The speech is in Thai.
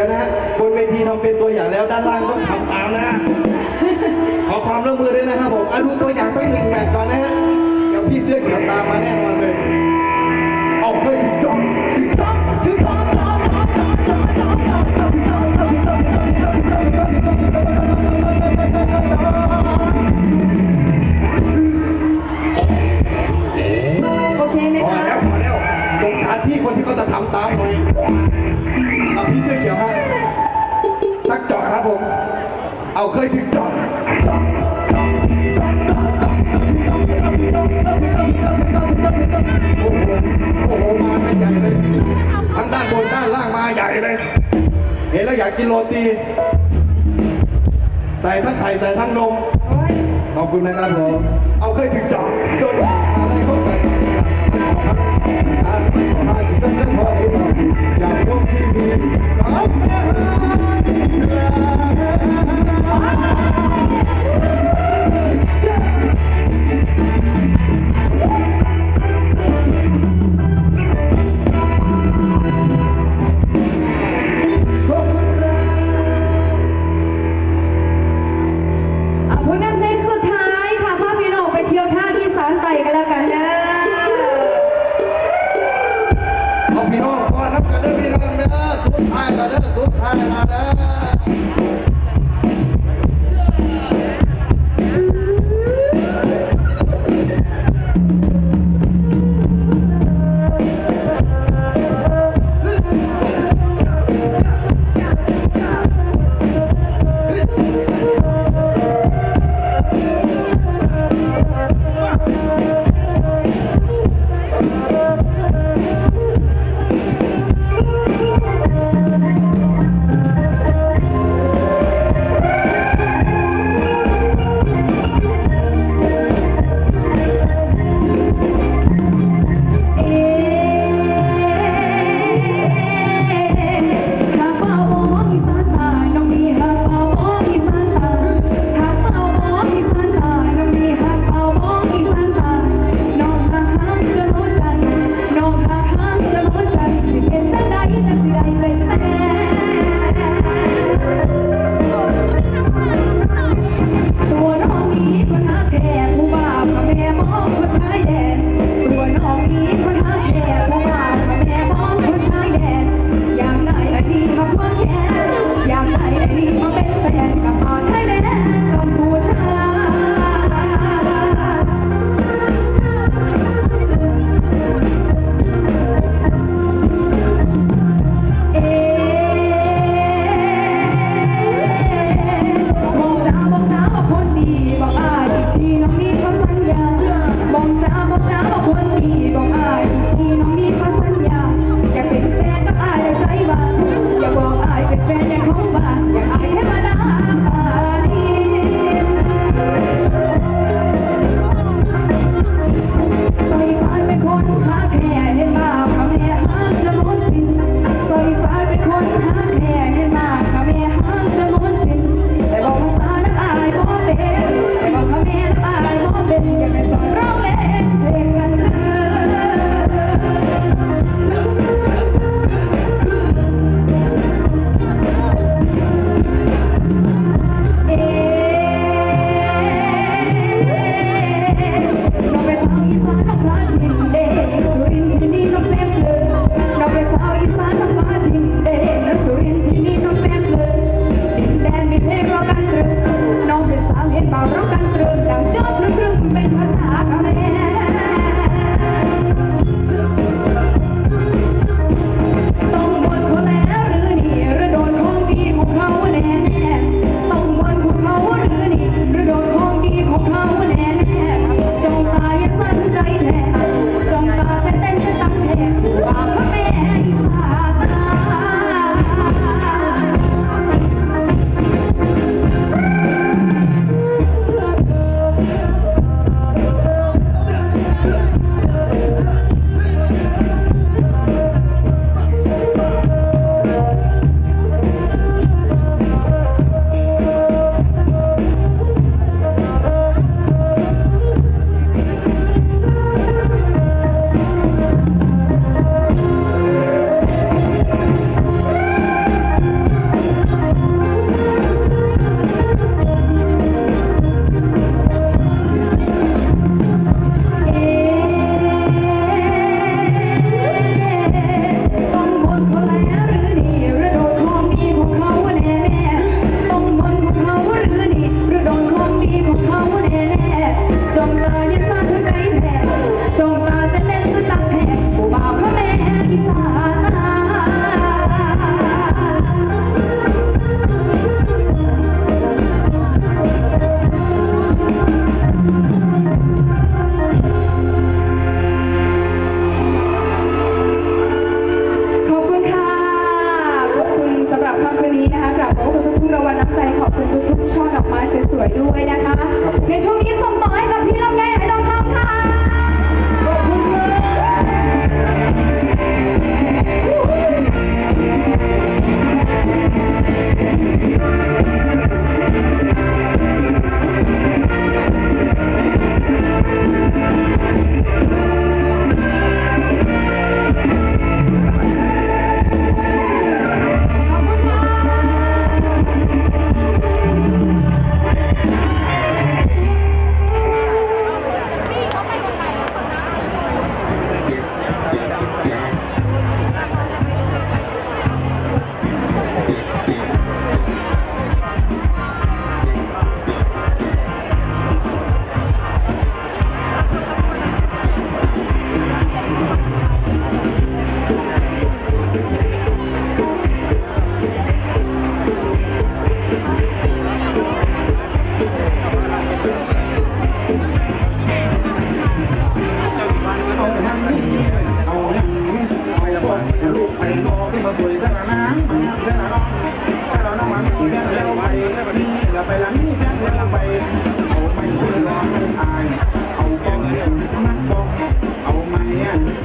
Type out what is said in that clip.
ดี๋ยวนะฮะบนเวทีทำเป็นตัวอย่างแล้วด้านล่างต้องทำตามนะฮะขอความร่วมมือด้วยนะครับผมเอาดูตัวอย่างสักหนึ่งแบบก่อนนะฮะเดี๋ยวพี่เสื้อเขียวตามมาแน่นอนเลยเอาเคยถึงจบถึงจบถึงจอมจอมจอมจอมจอมจอมจอมจอมจอมจอมจอมโอเคไหมพอคะ แล้วพอแล้วสงสารพี่คนที่เขาจะทำตามหน่อย เอาเคยถึงจอดโอ้โหโอ้โหมากันใหญ่เลยทั้งด้านบนด้านล่างมาใหญ่เลย เห็นแล้วอยากกินโรตี ใส่ทั้งไข่ใส่ทั้งนมขอบคุณนะครับผมเอาเคยถึงจอดจนอะไรเข้าไป 啊，我系真正爱你，又。